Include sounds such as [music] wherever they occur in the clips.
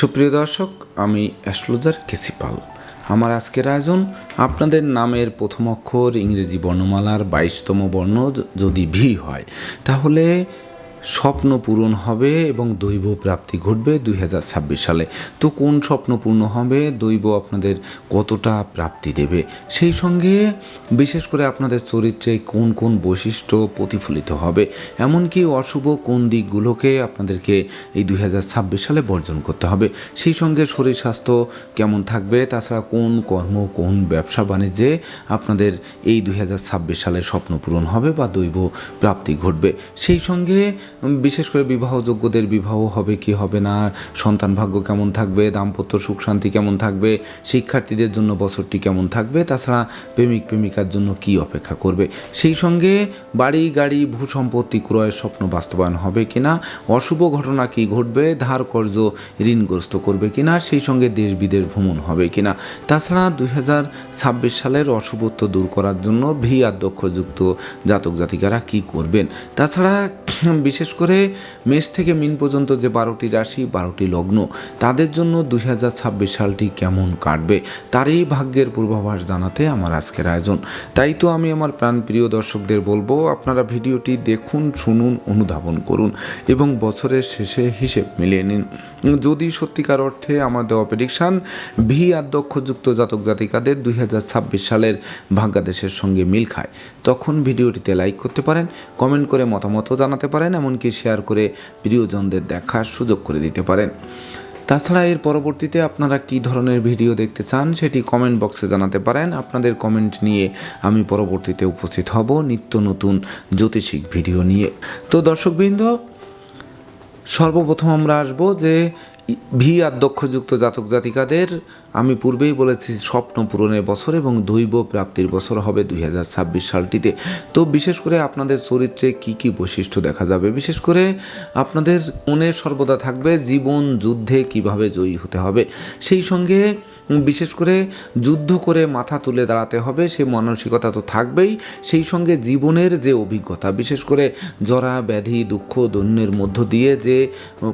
সুপ্রিয় দর্শক, আমি অ্যাস্ট্রোলজার কেসিপাল আমার আজকের আয়োজন, আপনাদের নামের প্রথম অক্ষর, ইংরেজি বর্ণমালার বাইশতম বর্ণ যদি ভি হয়, তাহলে স্বপ্ন পূরণ হবে এবং দৈব প্রাপ্তি ঘটবে দুই হাজার ছাব্বিশ সালে। তো কোন স্বপ্ন পূর্ণ হবে? দৈব আপনাদের কতটা প্রাপ্তি দেবে? সেই সঙ্গে বিশেষ করে আপনাদের চরিত্রে কোন কোন বৈশিষ্ট্য প্রতিফলিত হবে? এমনকি অশুভ কোন দিকগুলোকে আপনাদেরকে এই দুই হাজার ছাব্বিশ সালে বর্জন করতে হবে? সেই সঙ্গে শরীর স্বাস্থ্য কেমন থাকবে? তাছাড়া কোন কর্ম, কোন ব্যবসা বাণিজ্যে আপনাদের এই দুই হাজার ছাব্বিশ সালে স্বপ্ন পূরণ হবে বা দৈব প্রাপ্তি ঘটবে? সেই সঙ্গে বিশেষ করে বিবাহযোগ্যদের বিবাহ হবে কি হবে না, সন্তান ভাগ্য কেমন থাকবে, দাম্পত্য সুখ শান্তি কেমন থাকবে, শিক্ষার্থীদের জন্য বছরটি কেমন থাকবে, তাছাড়া প্রেমিক প্রেমিকার জন্য কি অপেক্ষা করবে? সেই সঙ্গে বাড়ি, গাড়ি ভূ সম্পত্তি ক্রয়ের স্বপ্ন বাস্তবায়ন হবে কিনা অশুভ ঘটনা কি ঘটবে, ধার কর্য ঋণগ্রস্ত করবে কি না, সেই সঙ্গে দেশ বিদেশ ভ্রমণ হবে কি না। তাছাড়া দু হাজার ছাব্বিশ সালের অশুভত্ব দূর করার জন্য ভি আধ্যক্ষযুক্ত জাতক জাতিকারা কি করবেন? তাছাড়া বিশেষ করে মেষ থেকে মিন পর্যন্ত যে বারোটি রাশি, বারোটি লগ্ন, তাদের জন্য দুই হাজার ছাব্বিশ সালটি কেমন কাটবে, তারই ভাগ্যের পূর্বাভাস জানাতে আমার আজকের আয়োজন। তাই তো আমি আমার প্রাণপ্রিয় দর্শকদের বলব, আপনারা ভিডিওটি দেখুন, শুনুন, অনুধাবন করুন এবং বছরের শেষে হিসেব মিলিয়ে নিন। যদি সত্যিকার অর্থে আমার দেওয়া প্রেডিকশান ভি আধ্যক্ষযুক্ত জাতক জাতিকাদের দুই হাজার ছাব্বিশ সালের ভাগ্যাদেশের সঙ্গে মিল খায়, তখন ভিডিওটিতে লাইক করতে পারেন কমেন্ট করে মতামতও জানাতে পারেন এমনকি শেয়ার করে প্রিয়জনদের দেখার সুযোগ করে দিতে পারেন। তাছাড়া এর পরবর্তীতে আপনারা কি ধরনের ভিডিও দেখতে চান সেটি কমেন্ট বক্সে জানাতে পারেন। আপনাদের কমেন্ট নিয়ে আমি পরবর্তীতে উপস্থিত হব নিত্য নতুন জ্যোতিষিক ভিডিও নিয়ে। তো দর্শকবৃন্দ, সর্বপ্রথম আমরা আসব যে ভি আধ্যক্ষযুক্ত জাতক জাতিকাদের আমি পূর্বেই বলেছি স্বপ্ন পূরণের বছর এবং দৈব প্রাপ্তির বছর হবে দুই হাজার ছাব্বিশ সালটিতে। তো বিশেষ করে আপনাদের চরিত্রে কি কি বৈশিষ্ট্য দেখা যাবে? বিশেষ করে আপনাদের মনে সর্বদা থাকবে জীবন, যুদ্ধে কীভাবে জয়ী হতে হবে? সেই সঙ্গে বিশেষ করে যুদ্ধ করে মাথা তুলে দাঁড়াতে হবে, সে মানসিকতা তো থাকবেই। সেই সঙ্গে জীবনের যে অভিজ্ঞতা, বিশেষ করে জরা, ব্যাধি, দুঃখ, দৈন্যের মধ্য দিয়ে যে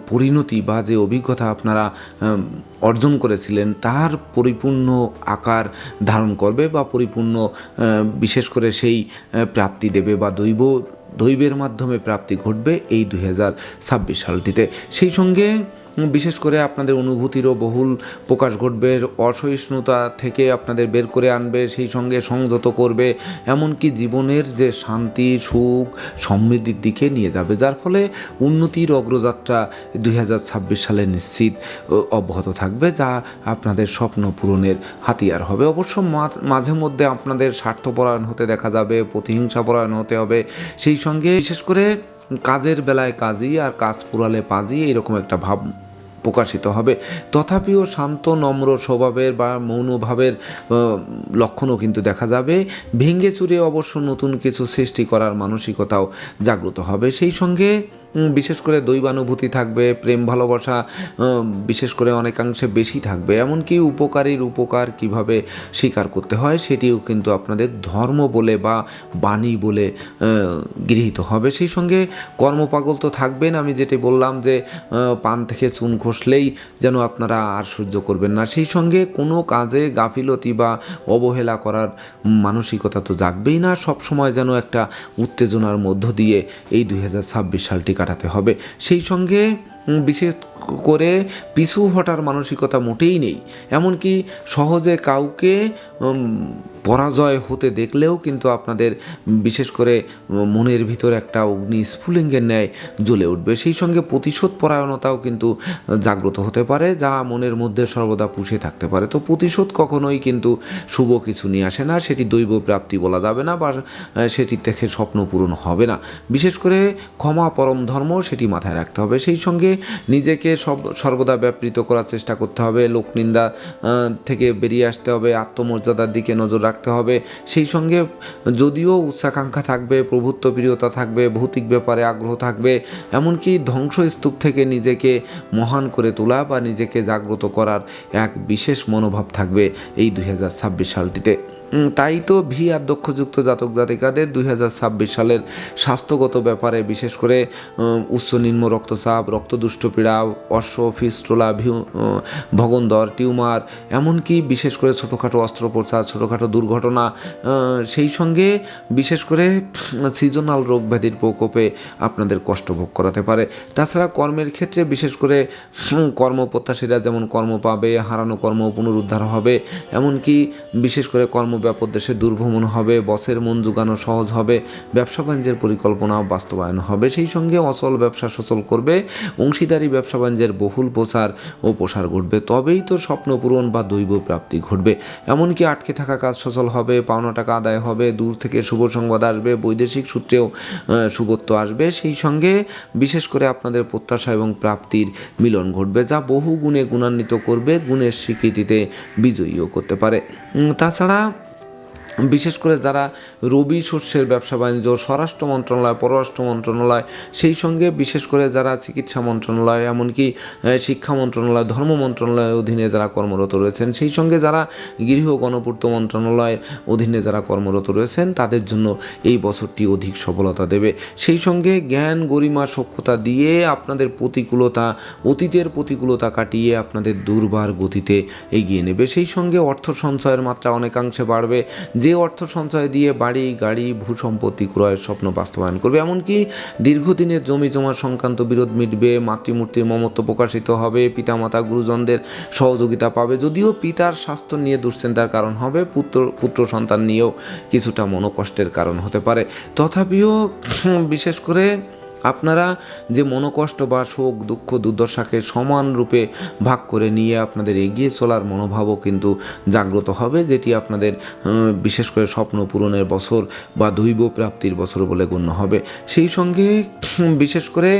পরিণতি বা যে অভিজ্ঞতা আপনারা অর্জন করেছিলেন, তার পরিপূর্ণ আকার ধারণ করবে বা পরিপূর্ণ বিশেষ করে সেই প্রাপ্তি দেবে বা দৈব, দৈবের মাধ্যমে প্রাপ্তি ঘটবে এই দু হাজার ছাব্বিশ সালটিতে। সেই সঙ্গে বিশেষ করে আপনাদের অনুভূতিরও বহুল প্রকাশ ঘটবে, অসহিষ্ণুতা থেকে আপনাদের বের করে আনবে, সেই সঙ্গে সংযত করবে, এমনকি জীবনের যে শান্তি, সুখ, সমৃদ্ধির দিকে নিয়ে যাবে, যার ফলে উন্নতির অগ্রযাত্রা দু হাজার ছাব্বিশ সালে নিশ্চিত অব্যাহত থাকবে, যা আপনাদের স্বপ্ন পূরণের হাতিয়ার হবে। অবশ্য মাঝে মধ্যে আপনাদের স্বার্থপরায়ণ হতে দেখা যাবে প্রতিহিংসাপরায়ণ হতে হবে, সেই সঙ্গে বিশেষ করে কাজের বেলায় কাজই আর কাজ পুরালে পাজি এরকম একটা ভাব প্রকাশিত হবে। তথাপিও শান্ত, নম্র স্বভাবের বা মৌনভাবের লক্ষণও কিন্তু দেখা যাবে। ভেঙ্গে চুরে অবশ্য নতুন কিছু সৃষ্টি করার মানসিকতাও জাগ্রত হবে। সেই সঙ্গে বিশেষ করে দৈবানুভূতি থাকবে, প্রেম, ভালোবাসা বিশেষ করে অনেকাংশে বেশি থাকবে। এমনকি উপকারীর উপকার কীভাবে স্বীকার করতে হয়, সেটিও কিন্তু আপনাদের ধর্ম বলে বা বাণী বলে গৃহীত হবে। সেই সঙ্গে কর্মপাগল তো থাকবেন, আমি যেটি বললাম যে পান থেকে চুন খসলেই যেন আপনারা আর সহ্য করবেন না। সেই সঙ্গে কোনো কাজে গাফিলতি বা অবহেলা করার মানসিকতা তো জাগবেই না। সব সময় যেন একটা উত্তেজনার মধ্য দিয়ে এই দু হাজার ছাব্বিশ সালটি কাটাতে হবে। সেই সঙ্গে বিশেষ করে পিছু হটার মানসিকতা মোটেই নেই। এমনকি সহজে কাউকে পরাজয় হতে দেখলেও কিন্তু আপনাদের বিশেষ করে মনের ভিতর একটা অগ্নি স্ফুলিঙ্গের ন্যায় জ্বলে উঠবে। সেই সঙ্গে প্রতিশোধ পরায়ণতাও কিন্তু জাগ্রত হতে পারে, যা মনের মধ্যে সর্বদা পুষে থাকতে পারে। তো প্রতিশোধ কখনোই কিন্তু শুভ কিছু নিয়ে আসে না, সেটি দৈব প্রাপ্তি বলা যাবে না বা সেটি থেকে স্বপ্ন পূরণ হবে না। বিশেষ করে ক্ষমা পরম ধর্ম, সেটি মাথায় রাখতে হবে। সেই সঙ্গে নিজেকে সব সর্বদা ব্যাপৃত করার চেষ্টা করতে হবে। লোকনিন্দা থেকে বেরিয়ে আসতে হবে, আত্মমর্যাদার দিকে নজর রাখতে হবে। সেই সঙ্গে যদিও উচ্চাকাঙ্ক্ষা থাকবে, প্রভুত্ব, প্রিয়তা থাকবে, ভৌতিক ব্যাপারে আগ্রহ থাকবে, এমনকি ধ্বংসস্তূপ থেকে নিজেকে মহান করে তোলা বা নিজেকে জাগ্রত করার এক বিশেষ মনোভাব থাকবে এই দুই হাজার ছাব্বিশ সালটিতে। তাই তো ভি আর দক্ষযুক্ত জাতক জাতিকাদের দুই হাজার ছাব্বিশ সালের স্বাস্থ্যগত ব্যাপারে বিশেষ করে উচ্চ নিম্ন রক্তচাপ রক্তদুষ্টপীড়া অশ্ব ফিস্টোলা, ভিউ ভগন্দর, টিউমার, এমনকি বিশেষ করে ছোটোখাটো অস্ত্রোপচার, ছোটোখাটো দুর্ঘটনা সেই সঙ্গে বিশেষ করে সিজনাল রোগ ব্যাধির প্রকোপে আপনাদের কষ্ট ভোগ করাতে পারে। তাছাড়া কর্মের ক্ষেত্রে বিশেষ করে কর্মপ্রত্যাশীরা যেমন কর্ম পাবে, হারানো কর্ম পুনরুদ্ধার হবে, এমনকি বিশেষ করে কর্মব্যাপক দেশে দুর্ভ্রমণ হবে, বসের মন জোগানো সহজ হবে, ব্যবসা বাণিজ্যের পরিকল্পনা বাস্তবায়ন হবে। সেই সঙ্গে অচল ব্যবসা সচল করবে, অংশীদারি ব্যবসা বাণিজ্যের বহুল প্রসার ও প্রসার ঘটবে। তবেই তো স্বপ্ন পূরণ বা দৈব প্রাপ্তি ঘটবে। এমনকি আটকে থাকা কাজ সচল হবে, পাওনা টাকা আদায় হবে, দূর থেকে শুভ সংবাদ আসবে, বৈদেশিক সূত্রেও শুভত্ব আসবে। সেই সঙ্গে বিশেষ করে আপনাদের প্রত্যাশা এবং প্রাপ্তির মিলন ঘটবে, যা বহু গুণে গুণান্বিত করবে, গুণের স্বীকৃতিতে বিজয়ীও করতে পারে। তাছাড়া বিশেষ করে যারা রবি শস্যের ব্যবসা বাণিজ্য, স্বরাষ্ট্র মন্ত্রণালয়, পররাষ্ট্র মন্ত্রণালয়, সেই সঙ্গে বিশেষ করে যারা চিকিৎসা মন্ত্রণালয়, এমনকি শিক্ষা মন্ত্রণালয়, ধর্ম মন্ত্রণালয়ের অধীনে যারা কর্মরত রয়েছেন, সেই সঙ্গে যারা গৃহ গণপূর্ত মন্ত্রণালয়ের অধীনে যারা কর্মরত রয়েছেন, তাদের জন্য এই বছরটি অধিক সফলতা দেবে। সেই সঙ্গে জ্ঞান গরিমা সক্ষতা দিয়ে আপনাদের প্রতিকূলতা, অতীতের প্রতিকূলতা কাটিয়ে আপনাদের দুর্বার গতিতে এগিয়ে নেবে। সেই সঙ্গে অর্থ সঞ্চয়ের মাত্রা অনেকাংশে বাড়বে। যে অর্থ সঞ্চয় দিয়ে বাড়ি, গাড়ি ভূ সম্পত্তি ক্রয়ের স্বপ্ন বাস্তবায়ন করবে, এমনকি দীর্ঘদিনের জমি জমা সংক্রান্ত বিরোধ মিটবে মাতৃমূর্তির মমত্ব প্রকাশিত হবে, পিতামাতা, গুরুজনদের সহযোগিতা পাবে, যদিও পিতার স্বাস্থ্য নিয়ে দুশ্চিন্তার কারণ হবে, পুত্র পুত্র সন্তান নিয়েও কিছুটা মনোকষ্টের কারণ হতে পারে। তথাপিও, বিশেষ করে আপনারা যে মনোকষ্ট বা শোক, দুঃখ, দুর্দশাকে সমান রূপে ভাগ করে নিয়ে আপনাদের এগিয়ে চলার মনোভাবও কিন্তু জাগ্রত হবে, যেটি আপনাদের বিশেষ করে স্বপ্ন পূরণের বছর বা দৈব প্রাপ্তির বছর বলে গণ্য হবে। সেই সঙ্গে বিশেষ করে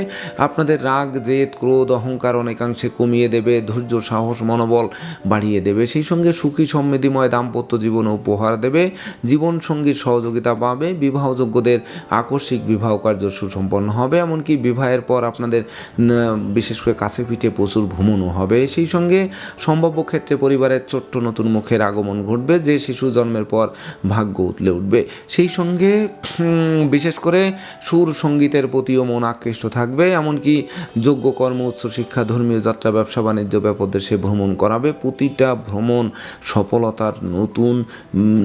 আপনাদের রাগ, জেদ, ক্রোধ, অহংকার অনেকাংশে কমিয়ে দেবে, ধৈর্য, সাহস, মনোবল বাড়িয়ে দেবে। সেই সঙ্গে সুখী, সমৃদ্ধিময়, দাম্পত্য জীবন উপহার দেবে জীবন সঙ্গীর সহযোগিতা পাবে, বিবাহযোগ্যদের আকস্মিক বিবাহ কার্য সুসম্পন্ন হবে। এমনকি বিবাহের পর আপনাদের বিশেষ করে কাছে পিঠে প্রচুর ভ্রমণও হবে। সেই সঙ্গে সম্ভাব্য ক্ষেত্রে পরিবারের ছোট্ট নতুন মুখের আগমন ঘটবে, যে শিশু জন্মের পর ভাগ্য উতলে উঠবে। সেই সঙ্গে বিশেষ করে সুর সঙ্গীতের প্রতিও মন আকৃষ্ট থাকবে, এমনকি যোগ্য কর্ম উচ্চশিক্ষা ধর্মীয় যাত্রা, ব্যবসা, বাণিজ্য ব্যাপক দেশে ভ্রমণ করাবে। প্রতিটা ভ্রমণ সফলতার নতুন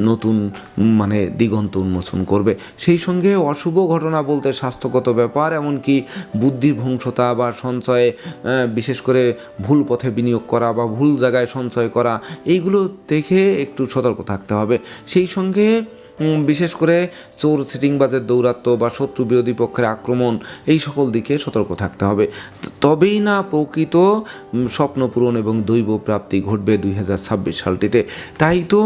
নতুন মানে দিগন্ত উন্মোচন করবে। সেই সঙ্গে অশুভ ঘটনা বলতে স্বাস্থ্যগত ব্যাপার এমনকি বুদ্ধিভ্রংশতা বা সঞ্চয়ে বিশেষ করে ভুল পথে বিনিয়োগ করা বা ভুল জায়গায় সঞ্চয় করা, এইগুলো দেখে একটু সতর্ক থাকতে হবে। সেই সঙ্গে বিশেষ করে চোর সিটিংবাজের দৌরাত্ম্য বা শত্রু বিরোধী পক্ষের আক্রমণ, এই সকল দিকে সতর্ক থাকতে হবে। তবেই না প্রকৃত স্বপ্ন পূরণ এবং দৈব প্রাপ্তি ঘটবে দুই হাজার ছাব্বিশ সালটিতে। তাই তো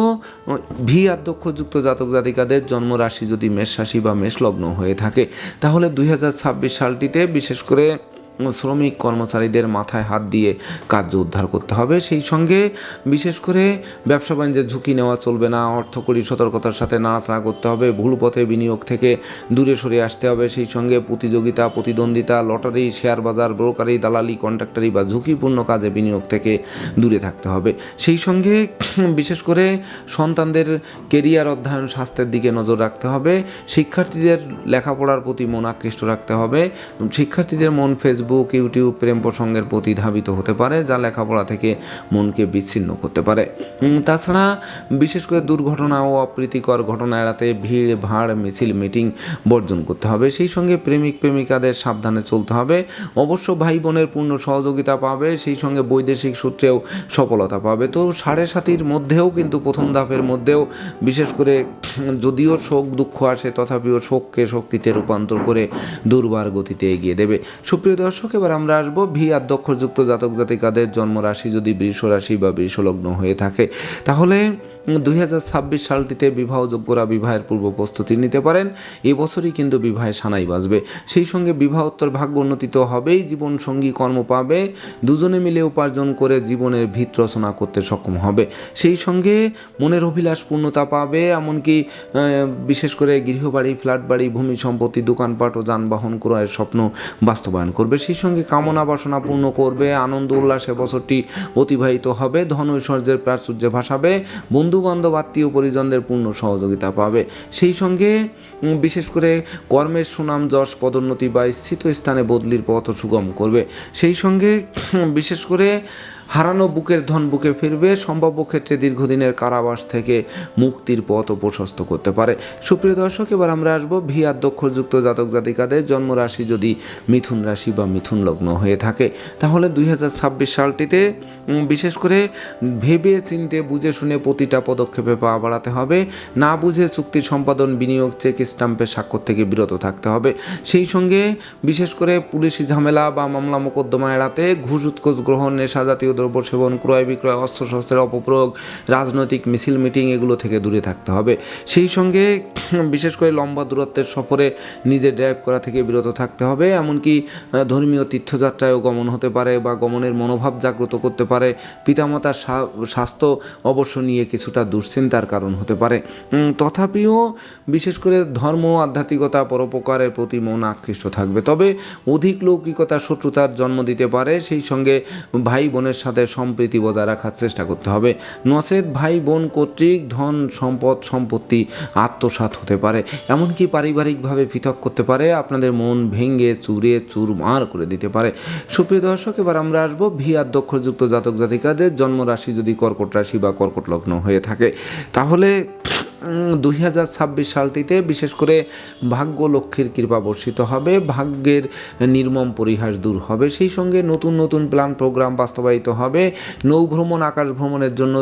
ভি আধ্যক্ষযুক্ত জাতক জাতিকাদের জন্মরাশি যদি মেষ রাশি বা মেষ লগ্ন হয়ে থাকে, তাহলে দুই হাজার ছাব্বিশ সালটিতে বিশেষ করে শ্রমিক কর্মচারীদের মাথায় হাত দিয়ে কার্য উদ্ধার করতে হবে। সেই সঙ্গে বিশেষ করে ব্যবসা বাণিজ্যের ঝুঁকি নেওয়া চলবে না অর্থকরী সতর্কতার সাথে নাড়াচাড়া করতে হবে, ভুল পথে বিনিয়োগ থেকে দূরে সরে আসতে হবে। সেই সঙ্গে প্রতিযোগিতা, প্রতিদ্বন্দ্বিতা, লটারি, শেয়ার বাজার, ব্রোকারি, দালালি, কন্ট্রাক্টারি বা ঝুঁকিপূর্ণ কাজে বিনিয়োগ থেকে দূরে থাকতে হবে। সেই সঙ্গে বিশেষ করে সন্তানদের কেরিয়ার অধ্যয়ন, স্বাস্থ্যের দিকে নজর রাখতে হবে। শিক্ষার্থীদের লেখাপড়ার প্রতি মন আকৃষ্ট রাখতে হবে। শিক্ষার্থীদের মন ফেসবুক ইউটিউব প্রেম প্রসঙ্গের প্রতি ধাবিত হতে পারে, যা লেখাপড়া থেকে মনকে বিচ্ছিন্ন করতে পারে। তাছাড়া বিশেষ করে দুর্ঘটনা ও অপ্রীতিকর ঘটনা এড়াতে ভিড়, ভাড়, মিছিল, মিটিং বর্জন করতে হবে। সেই সঙ্গে প্রেমিক, প্রেমিকাদের সাবধানে চলতে হবে। অবশ্য ভাই বোনের পূর্ণ সহযোগিতা পাবে, সেই সঙ্গে বৈদেশিক সূত্রেও সফলতা পাবে। তো সাড়ে সাতির মধ্যেও কিন্তু প্রথম ধাপের মধ্যেও বিশেষ করে যদিও শোক, দুঃখ আসে, তথাপিও শোককে শক্তিতে রূপান্তর করে দুর্বার গতিতে এগিয়ে দেবে। সুপ্রিয় দর্শক এবার আমরা আসব ভি আধ্যক্ষরযুক্ত জাতক জাতিকাদের জন্মরাশি, যদি বৃষ রাশি বা বৃষ লগ্ন হয়ে থাকে। তাহলে দুই হাজার ছাব্বিশ সালটিতে বিবাহযোগ্যরা বিবাহের পূর্ব প্রস্তুতি নিতে পারেন। এবছরই কিন্তু বিবাহে সানাই বাজবে। সেই সঙ্গে বিবাহোত্তর ভাগ্য উন্নতি তো হবেই জীবন সঙ্গী কর্ম পাবে, দুজনে মিলে উপার্জন করে জীবনের ভিত রচনা করতে সক্ষম হবে। সেই সঙ্গে মনের অভিলাষ পূর্ণতা পাবে, এমনকি বিশেষ করে গৃহবাড়ি ফ্ল্যাট বাড়ি ভূমি সম্পত্তি, দোকানপাট ও যানবাহন ক্রয়ের স্বপ্ন বাস্তবায়ন করবে। সেই সঙ্গে কামনা বাসনা পূর্ণ করবে, আনন্দ উল্লাসে বছরটি অতিবাহিত হবে, ধন ঐশ্বর্যের প্রাচুর্যে ভাসাবে, বন্ধু বন্ধু বান্ধব আত্মীয় পরিজনদের পূর্ণ সহযোগিতা পাবে। সেই সঙ্গে বিশেষ করে কর্মের সুনাম, যশ, পদোন্নতি বা স্থিত স্থানে বদলির পথ সুগম করবে। সেই সঙ্গে বিশেষ করে হারানো বুকের ধন বুকে ফিরবে, সম্ভাব্য ক্ষেত্রে দীর্ঘদিনের কারাবাস থেকে মুক্তির পথ প্রশস্ত করতে পারে। সুপ্রিয় দর্শক, এবার আমরা আসব ভি আধ্যক্ষযুক্ত জাতক জাতিকাদের জন্মরাশি যদি মিথুন রাশি বা মিথুন লগ্ন হয়ে থাকে। তাহলে দুই হাজার ছাব্বিশ সালটিতে বিশেষ করে ভেবে চিনতে, বুঝে শুনে প্রতিটা পদক্ষেপে পা বাড়াতে হবে। না বুঝে চুক্তি সম্পাদন, বিনিয়োগ, চেক স্টাম্পের স্বাক্ষর থেকে বিরত থাকতে হবে। সেই সঙ্গে বিশেষ করে পুলিশি ঝামেলা বা মামলা মোকদ্দমা এড়াতে ঘুষ উৎকোষ গ্রহণ, নেশা জাতীয় দ্রব্য সেবন, ক্রয় বিক্রয়, অস্ত্রশস্ত্রের অপপ্রয়োগ, রাজনৈতিক মিছিল, মিটিং, এগুলো থেকে দূরে থাকতে হবে। সেই সঙ্গে বিশেষ করে লম্বা দূরত্বের সফরে নিজে ড্রাইভ করা থেকে বিরত থাকতে হবে। এমনকি ধর্মীয় তীর্থযাত্রায়ও গমন হতে পারে বা গমনের মনোভাব জাগ্রত করতে পারে। পিতামাতার স্বা- স্বাস্থ্য অবশ্য নিয়ে কিছুটা দুশ্চিন্তার কারণ হতে পারে। তথাপিও বিশেষ করে ধর্ম, আধ্যাত্মিকতা পরোপকারের প্রতি মন আকৃষ্ট থাকবে। তবে অধিক লৌকিকতা, শত্রুতার জন্ম দিতে পারে। সেই সঙ্গে ভাই বোনের সাথে সম্প্রীতি বজায় রাখার চেষ্টা করতে হবে। নচেত ভাই বোন কর্তৃক ধন সম্পদ সম্পত্তি আত্মসাৎ হতে পারে, এমনকি পারিবারিকভাবে পৃথক করতে পারে, আপনাদের মন ভেঙে চুরে চুরমার করে দিতে পারে। সুপ্রিয় দর্শক, এবার আমরা আসব ভি আধ্যক্ষযুক্ত জাতক জাতিকাদের জন্মরাশি যদি কর্কট রাশি বা কর্কট লগ্ন হয়ে থাকে। তাহলে দুই হাজার ছাব্বিশ সালটিতে বিশেষ করে ভাগ্য লক্ষ্যের কৃপা বর্ষিত হবে, ভাগ্যের নির্মম পরিহাস দূর হবে, সেই সঙ্গে নতুন নতুন প্ল্যান প্রোগ্রাম বাস্তবায়িত হবে, নৌ ভ্রমণ, আকাশ ভ্রমণের জন্য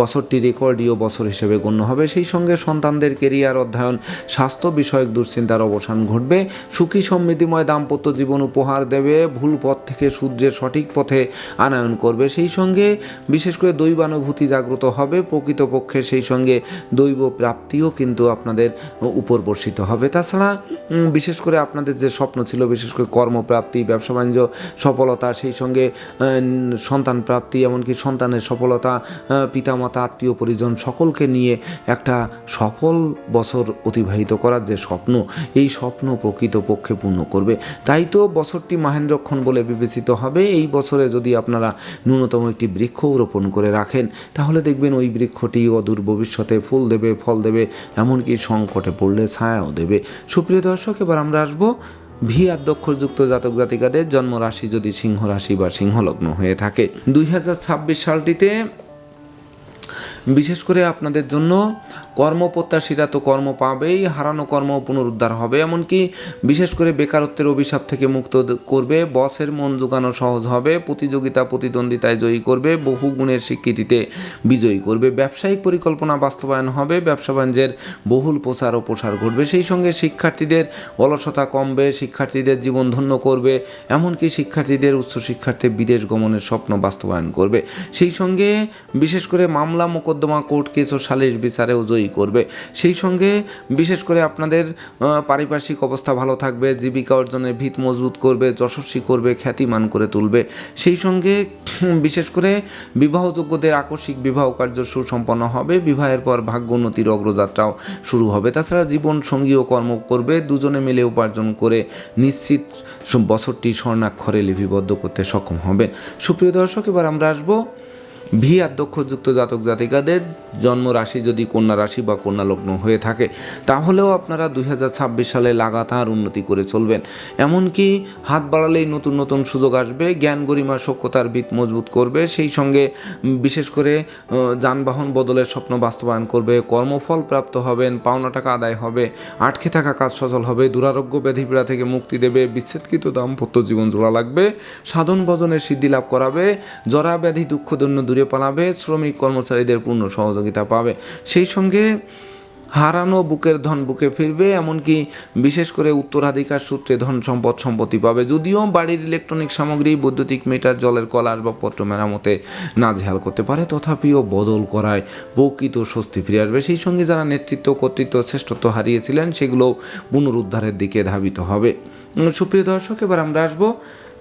বছরটি রেকর্ডীয় বছর হিসেবে গণ্য হবে, সেই সঙ্গে সন্তানদের কেরিয়ার অধ্যয়ন, স্বাস্থ্য বিষয়ক দুশ্চিন্তার অবসান ঘটবে, সুখী সমৃদ্ধিময় দাম্পত্য জীবন উপহার দেবে, ভুল পথ থেকে সূর্যের সঠিক পথে আনায়ন করবে, সেই সঙ্গে বিশেষ করে দৈবানুভূতি জাগ্রত হবে, প্রকৃতপক্ষে সেই সঙ্গে দৈব প্রাপ্তিও কিন্তু আপনাদের উপর বর্ষিত হবে। তাছাড়া বিশেষ করে আপনাদের যে স্বপ্ন ছিল, বিশেষ করে কর্মপ্রাপ্তি, ব্যবসা বাণিজ্য সফলতা, সেই সঙ্গে সন্তান প্রাপ্তি, এমনকি সন্তানের সফলতা পিতামাতা, আত্মীয় পরিজন সকলকে নিয়ে একটা সফল বছর অতিবাহিত করার যে স্বপ্ন, এই স্বপ্ন প্রকৃতপক্ষে পূর্ণ করবে। তাই তো বছরটি মাহেন্দ্রক্ষণ বলে বিবেচিত হবে। এই বছরে যদি আপনারা ন্যূনতম একটি বৃক্ষ রোপণ করে রাখেন, তাহলে দেখবেন ওই বৃক্ষটি অদূর ভবিষ্যতে ফুল দেবে ফল দেবে, এমনকি সংকটে পড়লে ছায়াও দেবে। সুপ্রিয় দর্শক, এবার আমরা আসব ভি আর দক্ষযুক্ত জাতক জাতিকাদের জন্মরাশি যদি সিংহ রাশি বা সিংহলগ্ন হয়ে থাকে। দুই হাজার ছাব্বিশ সালটিতে বিশেষ করে আপনাদের জন্য কর্মপ্রত্যাশীরা তো কর্ম পাবেই, হারানো কর্ম পুনরুদ্ধার হবে। এমনকি বিশেষ করে বেকারত্বের অভিশাপ থেকে মুক্ত করবে, বসের মন জোগানো সহজ হবে, প্রতিযোগিতা প্রতিদ্বন্দ্বিতায় জয়ী করবে, বহু গুণের স্বীকৃতিতে বিজয়ী করবে। ব্যবসায়িক পরিকল্পনা বাস্তবায়ন হবে, ব্যবসা বাণিজ্যের বহুল প্রচার ও প্রসার ঘটবে। সেই সঙ্গে শিক্ষার্থীদের অলসতা কমবে, শিক্ষার্থীদের জীবন ধন্য করবে, এমনকি শিক্ষার্থীদের উচ্চশিক্ষার্থে বিদেশ গমনের স্বপ্ন বাস্তবায়ন করবে। সেই সঙ্গে বিশেষ করে মামলা মোকদ্দমা কোর্ট কেস ও সালিশ বিচারেও জয়ী করবে। সেই সঙ্গে বিশেষ করে আপনাদের পারিপার্শ্বিক অবস্থা ভালো থাকবে, জীবিকা অর্জনের ভিত মজবুত করবে, যশস্বী করবে, খ্যাতিমান করে তুলবে। সেই সঙ্গে বিশেষ করে বিবাহযোগ্যদের আকস্মিক বিবাহ কার্য সুসম্পন্ন হবে, বিবাহের পর ভাগ্য উন্নতির অগ্রযাত্রাও শুরু হবে। তাছাড়া জীবন সঙ্গীও কর্ম করবে, দুজনে মিলে উপার্জন করে নিশ্চিত বছরটি স্বর্ণাক্ষরে লিপিবদ্ধ করতে সক্ষম হবে সুপ্রিয় দর্শক, এবার আমরা আসব ভি আধ্যক্ষযুক্ত জাতক জাতিকাদের জন্ম রাশি যদি কন্যা রাশি বা কন্যা লগ্ন হয়ে থাকে, তাহলেও আপনারা দুই হাজার ছাব্বিশ সালে লাগাতার উন্নতি করে চলবেন। এমনকি হাত বাড়ালেই নতুন নতুন সুযোগ আসবে, জ্ঞান গরিমা সক্ষতার ভিত মজবুত করবে, সেই সঙ্গে বিশেষ করে যানবাহন বদলের স্বপ্ন বাস্তবায়ন করবে, কর্মফল প্রাপ্ত হবেন, পাওনা টাকা আদায় হবে, আটকে থাকা কাজ সচল হবে, দুরারোগ্য ব্যাধিপীড়া থেকে মুক্তি দেবে, বিচ্ছেদকৃত দাম্পত্য জীবন জোড়া লাগবে, সাধন ভজনের সিদ্ধি লাভ করাবে, জরা ব্যাধি দুঃখদন্য দূরে পালাবে, শ্রমিক কর্মচারীদের পূর্ণ সহযোগিতা পাবে। সেই সঙ্গে হারানো বুকের ধন বুকে ফিরবে, এমনকি বিশেষ করে উত্তরাধিকার সূত্রে ধন সম্পদ সম্পত্তি পাবে। যদিও বাড়ির ইলেকট্রনিক সামগ্রী, বৈদ্যুতিক মিটার, জলের কল আসবাবপত্র মেরামতে না নাজেহাল করতে পারে, তথাপিও বদল করায় প্রকৃত স্বস্তি ফিরে আসবে। সেই সঙ্গে যারা নেতৃত্ব, কর্তৃত্ব, শ্রেষ্ঠত্ব হারিয়েছিলেন সেগুলো পুনরুদ্ধারের দিকে ধাবিত হবে। সুপ্রিয় দর্শক, এবার আমরা আসব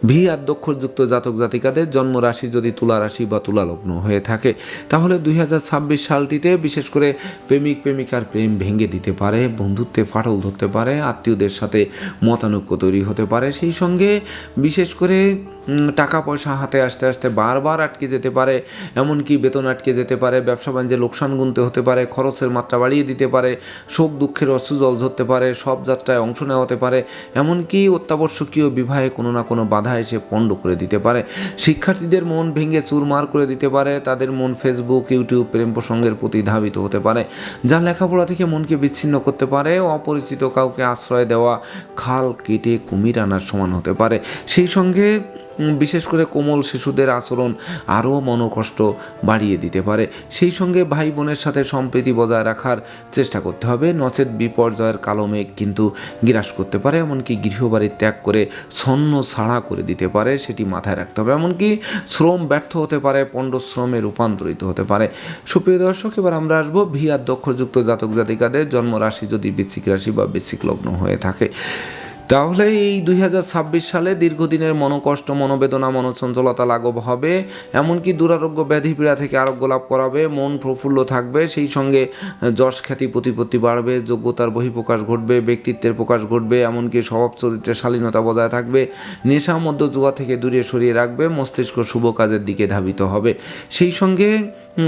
ভি আধ্যক্ষরযুক্ত জাতক জাতিকাদের জন্ম রাশি যদি তুলা রাশি বা তুলা লগ্ন হয়ে থাকে, তাহলে দুই হাজার ছাব্বিশ সালটিতে বিশেষ করে প্রেমিক প্রেমিকার প্রেম ভেঙে দিতে পারে, বন্ধুত্বে ফাটল ধরতে পারে, আত্মীয়দের সাথে মতানৈক্য তৈরি হতে পারে, সেই সঙ্গে বিশেষ করে টাকা পয়সা হাতে আসতে আসতে বারবার আটকে যেতে পারে, এমনকি বেতন আটকে যেতে পারে, ব্যবসা বাণিজ্যে লোকসান গুনতে হতে পারে, খরচের মাত্রা বাড়িয়ে দিতে পারে, শোক দুঃখের অশ্রু জল ধরতে পারে, সব যাত্রায় অংশ নেওয়া হতে পারে, এমনকি অত্যাবশ্যকীয় বিবাহে কোনো না কোনো বাধা এসে পণ্ড করে দিতে পারে। শিক্ষার্থীদের মন ভেঙে চুরমার করে দিতে পারে, তাদের মন ফেসবুক ইউটিউব প্রেম প্রসঙ্গের প্রতি ধাবিত হতে পারে। যা লেখাপড়া থেকে মনকে বিচ্ছিন্ন করতে পারে, অপরিচিত কাউকে আশ্রয় দেওয়া, খাল কেটে কুমির আনার সমান হতে পারে। সেই সঙ্গে বিশেষ করে কোমল শিশুদের আচরণ আরও মনোকষ্ট বাড়িয়ে দিতে পারে। সেই সঙ্গে ভাই বোনের সাথে সম্প্রীতি বজায় রাখার চেষ্টা করতে হবে। নচেত বিপর্যয়ের কালো মেঘ কিন্তু গ্রাস করতে পারে, এমনকি গৃহবাড়ি ত্যাগ করে ছন্ন ছাড়া করে দিতে পারে, সেটি মাথায় রাখতে হবে। এমনকি শ্রম ব্যর্থ হতে পারে পণ্ডশ্রমে রূপান্তরিত হতে পারে। সুপ্রিয় দর্শক, এবার আমরা আসব ভিয়ার দক্ষযুক্ত জাতক জাতিকাদের জন্মরাশি যদি বৃশ্চিক রাশি বা বৃশ্চিক লগ্ন হয়ে থাকে। তাহলে এই দুই হাজার ছাব্বিশ সালে দীর্ঘদিনের মনোকষ্ট, মনোবেদনা, মনোচঞ্চলতা লাঘব হবে। এমনকি দুরারোগ্য ব্যাধি পীড়া থেকে আরোগ্য লাভ করাবে, মন প্রফুল্ল থাকবে, সেই সঙ্গে যশ খ্যাতি, প্রতিপত্তি বাড়বে, যোগ্যতার বহিঃপ্রকাশ ঘটবে, ব্যক্তিত্বের প্রকাশ ঘটবে, এমনকি স্বভাব চরিত্রের শালীনতা বজায় থাকবে, নেশা মধ্য জুয়া থেকে দূরে সরিয়ে রাখবে, মস্তিষ্ক শুভ কাজের দিকে ধাবিত হবে। সেই সঙ্গে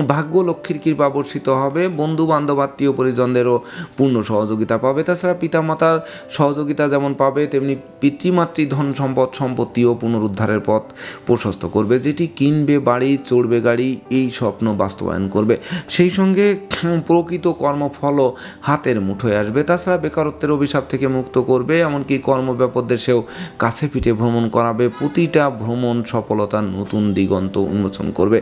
ভাগ্য লক্ষ্মীর কৃপা বর্ষিত হবে বন্ধু বান্ধব আত্মীয় পরিজনদেরও পূর্ণ সহযোগিতা পাবে। তাছাড়া পিতামাতার সহযোগিতা যেমন পাবে, তেমনি পিতৃমাতৃ ধন সম্পদ সম্পত্তিও পুনরুদ্ধারের পথ প্রশস্ত করবে। যেটি কিনবে, বাড়ি, চড়বে গাড়ি, এই স্বপ্ন বাস্তবায়ন করবে। সেই সঙ্গে প্রকৃত কর্মফলও হাতের মুঠোয় আসবে। তাছাড়া বেকারত্বের অভিশাপ থেকে মুক্ত করবে, এমনকি কর্মব্যাপক দেশেও কাছে পিঠে ভ্রমণ করাবে। প্রতিটা ভ্রমণ সফলতার নতুন দিগন্ত উন্মোচন করবে।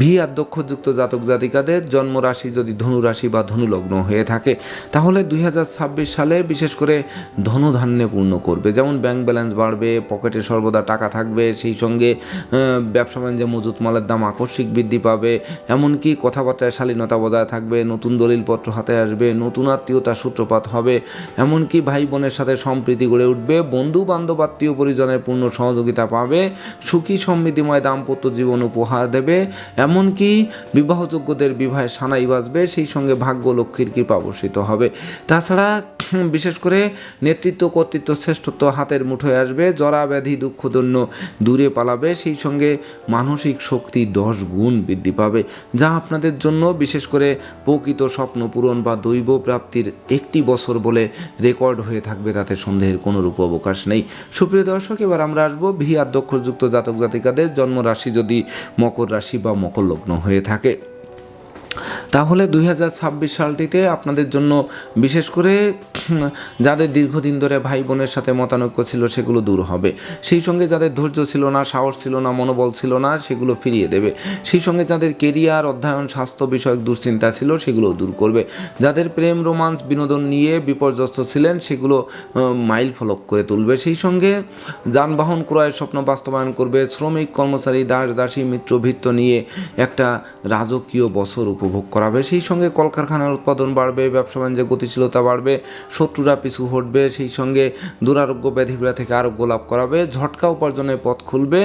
ভি আধ্যক্ষযুক্ত জাতক জাতিকাদের জন্মরাশি যদি ধনুরাশি বা ধনুলগ্ন হয়ে থাকে, তাহলে দুই হাজার ছাব্বিশ সালে বিশেষ করে ধনধান্যে পূর্ণ করবে। যেমন ব্যাংক ব্যালেন্স বাড়বে পকেটে সর্বদা টাকা থাকবে, সেই সঙ্গে ব্যবসা বাণিজ্যে মজুত মালের দাম আকস্মিক বৃদ্ধি পাবে। এমনকি কথাবার্তায় শালীনতা বজায় থাকবে, নতুন দলিলপত্র হাতে আসবে, নতুন আত্মীয়তার সূত্রপাত হবে। এমনকি ভাই বোনের সাথে সম্প্রীতি গড়ে উঠবে বন্ধু বান্ধব আত্মীয় পরিজনের পূর্ণ সহযোগিতা পাবে, সুখী, সমৃদ্ধিময় দাম্পত্য জীবন উপহার দেবে এমনকি বিবাহযোগ্যদের বিবাহে সানাই বাজবে, সেই সঙ্গে ভাগ্য লক্ষ্মীর কৃপা বর্ষিত হবে। তাছাড়া [clears throat] বিশেষ করে নেতৃত্ব, কর্তৃত্ব, শ্রেষ্ঠত্ব হাতের মুঠোয় আসবে জরা ব্যাধি দুঃখদন্য দূরে পালাবে, সেই সঙ্গে মানসিক শক্তি দশ গুণ বৃদ্ধি পাবে, যা আপনাদের জন্য বিশেষ করে প্রকৃত স্বপ্ন পূরণ বা দৈব প্রাপ্তির একটি বছর বলে রেকর্ড হয়ে থাকবে, তাতে সন্দেহের কোনো রূপ অবকাশ নেই। সুপ্রিয় দর্শক, এবার আমরা আসব ভি আধ্যক্ষযুক্ত জাতক জাতিকাদের জন্মরাশি, যদি মকর রাশি বা মকর লগ্ন হয়ে থাকে। তাহলে দুই হাজার ছাব্বিশ সালটিতে আপনাদের জন্য বিশেষ করে যাদের দীর্ঘদিন ধরে ভাই বোনের সাথে মতানৈক্য ছিল সেগুলো দূর হবে। সেই সঙ্গে যাদের ধৈর্য ছিল না, সাহস ছিল না, মনোবল ছিল না, সেগুলো ফিরিয়ে দেবে। সেই সঙ্গে যাদের কেরিয়ার, অধ্যয়ন, স্বাস্থ্য বিষয়ক দুশ্চিন্তা ছিল সেগুলো দূর করবে। যাদের প্রেম, রোমান্স, বিনোদন নিয়ে বিপর্যস্ত ছিলেন, সেগুলো মাইল ফলক করে তুলবে। সেই সঙ্গে যানবাহন ক্রয়ের স্বপ্ন বাস্তবায়ন করবে। শ্রমিক, কর্মচারী, দাস, দাসী মিত্র ভিত্ত নিয়ে একটা রাজকীয় বছর উপভোগ করাবে সেই সঙ্গে কলকারখানার উৎপাদন বাড়বে, ব্যবসা বাণিজ্যে গতিশীলতা বাড়বে, শত্রুরা পিছু হটবে, সেই সঙ্গে দুরারোগ্য ব্যাধিপীড়া থেকে আরোগ্য লাভ করাবে, ঝটকা উপার্জনের পথ খুলবে।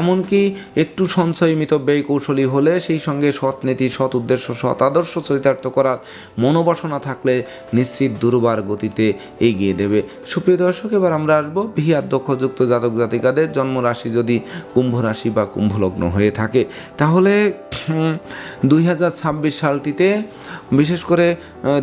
এমনকি একটু সঞ্চয় মিতব্যয়ী কৌশলী হলে সেই সঙ্গে সৎ নীতি, সৎ উদ্দেশ্য, সৎ আদর্শ চরিতার্থ করার মনোবাসনা থাকলে নিশ্চিত দুর্বার গতিতে এগিয়ে দেবে। সুপ্রিয় দর্শক, এবার আমরা আসব ভিয়ার দক্ষযুক্ত জাতক জাতিকাদের জন্মরাশি যদি কুম্ভ রাশি বা কুম্ভলগ্ন হয়ে থাকে। তাহলে দুই হাজার ছাব্বিশ সালটিতে বিশেষ করে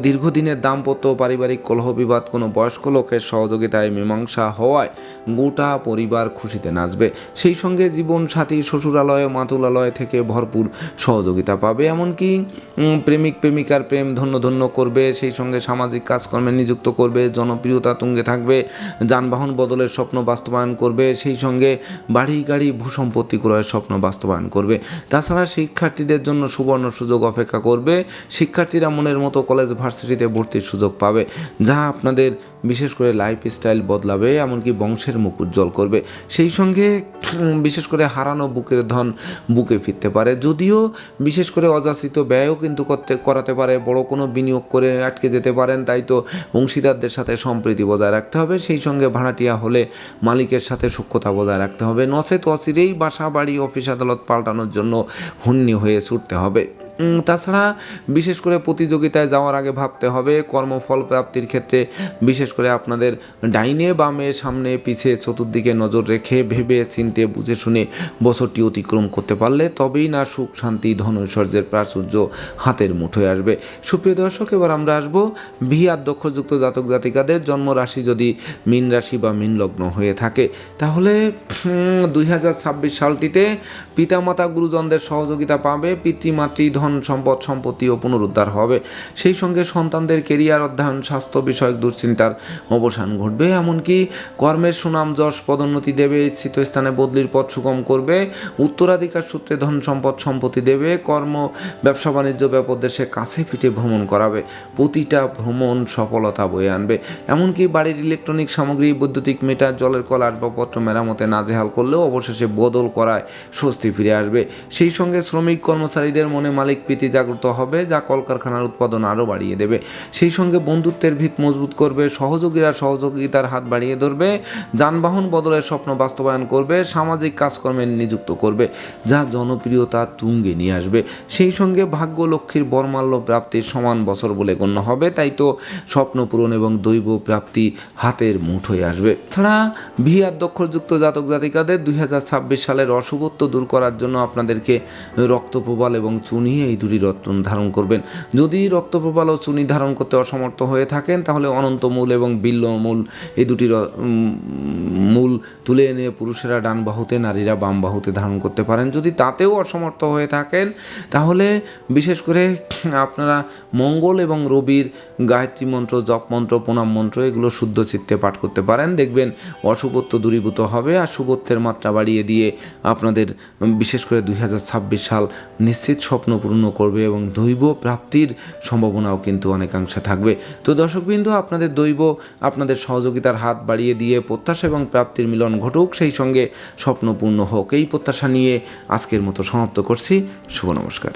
দীর্ঘদিনের দাম্পত্য পারিবারিক কলহ বিবাদ, কোনো বয়স্ক লোকের সহযোগিতায় মীমাংসা হওয়ায় গোটা পরিবার খুশিতে নাচবে। সেই সঙ্গে জীবন সাথী, শ্বশুরালয়, মাতুলালয় থেকে ভরপুর সহযোগিতা পাবে। এমনকি প্রেমিক প্রেমিকার প্রেম ধন্য ধন্য করবে, সেই সঙ্গে সামাজিক কাজকর্মে নিযুক্ত করবে, জনপ্রিয়তা তুঙ্গে থাকবে, যানবাহন বদলের স্বপ্ন বাস্তবায়ন করবে, সেই সঙ্গে বাড়ি গাড়ি ভূসম্পত্তি ক্রয়ের স্বপ্ন বাস্তবায়ন করবে। তাছাড়া শিক্ষার্থীদের জন্য সুবর্ণ সুযোগ অপেক্ষা করবে, শিক্ষার্থীরা মনের মতো কলেজ ভার্সিটিতে ভর্তির সুযোগ পাবে যা আপনাদের বিশেষ করে লাইফ স্টাইল বদলাবে, এমনকি বংশের মুখ উজ্জ্বল করবে। সেই সঙ্গে বিশেষ করে হারানো বুকের ধন বুকে ফিরতে পারে। যদিও বিশেষ করে অযাচিত ব্যয়ও কিন্তু করতে, করাতে পারে, বড় কোনো বিনিয়োগ করে আটকে যেতে পারেন, তাই তো অংশীদারদের সাথে সম্প্রীতি বজায় রাখতে হবে। সেই সঙ্গে ভাড়াটিয়া হলে মালিকের সাথে সূক্ষ্মতা বজায় রাখতে হবে। নচেত অচিরেই বাসা, বাড়ি, অফিস, আদালত পাল্টানোর জন্য হুন্নি হয়ে ছুটতে হবে। তাছাড়া বিশেষ করে প্রতিযোগিতায় যাওয়ার আগে ভাবতে হবে কর্মফল প্রাপ্তির ক্ষেত্রে বিশেষ করে আপনাদের ডাইনে বামে সামনে পিছে চতুর্দিকে নজর রেখে ভেবে চিনতে বুঝে শুনে বছরটি অতিক্রম করতে পারলে তবেই না সুখ, শান্তি, ধন ঐশ্বর্যের প্রাচুর্য হাতের মুঠোয় আসবে। সুপ্রিয় দর্শক, এবার আমরা আসব ভি আধ্যক্ষযুক্ত জাতক জাতিকাদের জন্ম রাশি যদি মীন রাশি বা মীন লগ্ন হয়ে থাকে। তাহলে দুই হাজার ছাব্বিশ সালটিতে পিতামাতা গুরুজনদের সহযোগিতা পাবে, পিতৃমাতৃ ধন সম্পদ সম্পত্তি ও পুনরুদ্ধার হবে। সেই সঙ্গে সন্তানদের কেরিয়ার অধ্যয়ন, স্বাস্থ্য বিষয়ক দুশ্চিন্তার অবসান ঘটবে। এমনকি কর্মের সুনাম যশ পদোন্নতি দেবে ইচ্ছিত স্থানে বদলির পথ সুগম করবে। উত্তরাধিকার সূত্রে ধন সম্পদ সম্পত্তি দেবে। কর্ম, ব্যবসা বাণিজ্য ব্যাপক দেশে কাছে পিঠে ভ্রমণ করাবে। প্রতিটা ভ্রমণ সফলতা বয়ে আনবে। এমনকি বাড়ির ইলেকট্রনিক সামগ্রী, বৈদ্যুতিক মিটার, জলের কল, আসবাবপত্র মেরামতে নাজেহাল করলেও অবশেষে বদল করায় স্বস্তি ফিরে আসবে। সেই সঙ্গে শ্রমিক কর্মচারীদের মনে মালিক প্রীতি জাগ্রত হবে, যা কলকারখানার উৎপাদন আরও বাড়িয়ে দেবে। সেই সঙ্গে বন্ধুত্বের ভিত মজবুত করবে, সহযোগীরা সহযোগিতার হাত বাড়িয়ে ধরবে, যানবাহন বদলের স্বপ্ন বাস্তবায়ন করবে, সামাজিক কাজকর্মে নিযুক্ত করবে, যা জনপ্রিয়তা তুঙ্গে নিয়ে আসবে। সেই সঙ্গে ভাগ্য লক্ষ্মীর বর্মাল্য প্রাপ্তির সমান বছর বলে গণ্য হবে, তাই তো স্বপ্ন পূরণ এবং দৈব প্রাপ্তি হাতের মুঠোয় আসবে। ছাড়া ভি আধ্যক্ষযুক্ত জাতক জাতিকাদের দুই হাজার ছাব্বিশ সালের অশুভত্ব দূর করার জন্য আপনাদেরকে রক্তপ্রবাল এবং চুনি এই দুটি রত্ন ধারণ করবেন। যদি রক্তপ্রবাল ও চুনি ধারণ করতে অসমর্থ হয়ে থাকেন, তাহলে অনন্ত মূল এবং বিল্ল মূল এই দুটি মূল তুলে এনে পুরুষেরা ডান বাহুতে, নারীরা বাম বাহুতে ধারণ করতে পারেন। যদি তাতেও অসমর্থ হয়ে থাকেন, তাহলে বিশেষ করে আপনারা মঙ্গল এবং রবির গায়ত্রী মন্ত্র, জপ মন্ত্র, প্রণাম মন্ত্র, এগুলো শুদ্ধ চিত্তে পাঠ করতে পারেন। দেখবেন অশুভত্ব দূরীভূত হবে আর শুভত্বের মাত্রা বাড়িয়ে দিয়ে আপনাদের বিশেষ করে দুই হাজার ছাব্বিশ সাল নিশ্চিত স্বপ্ন পূর্ণ করবে এবং দৈব প্রাপ্তির সম্ভাবনাও কিন্তু অনেকাংশে থাকবে। তো দর্শকবৃন্দ, আপনাদের দৈব, আপনাদের সহযোগিতার হাত বাড়িয়ে দিয়ে প্রত্যাশা এবং প্রাপ্তির মিলন ঘটুক, সেই সঙ্গে স্বপ্নপূর্ণ হোক, এই প্রত্যাশা নিয়ে আজকের মতো সমাপ্ত করছি। শুভ নমস্কার।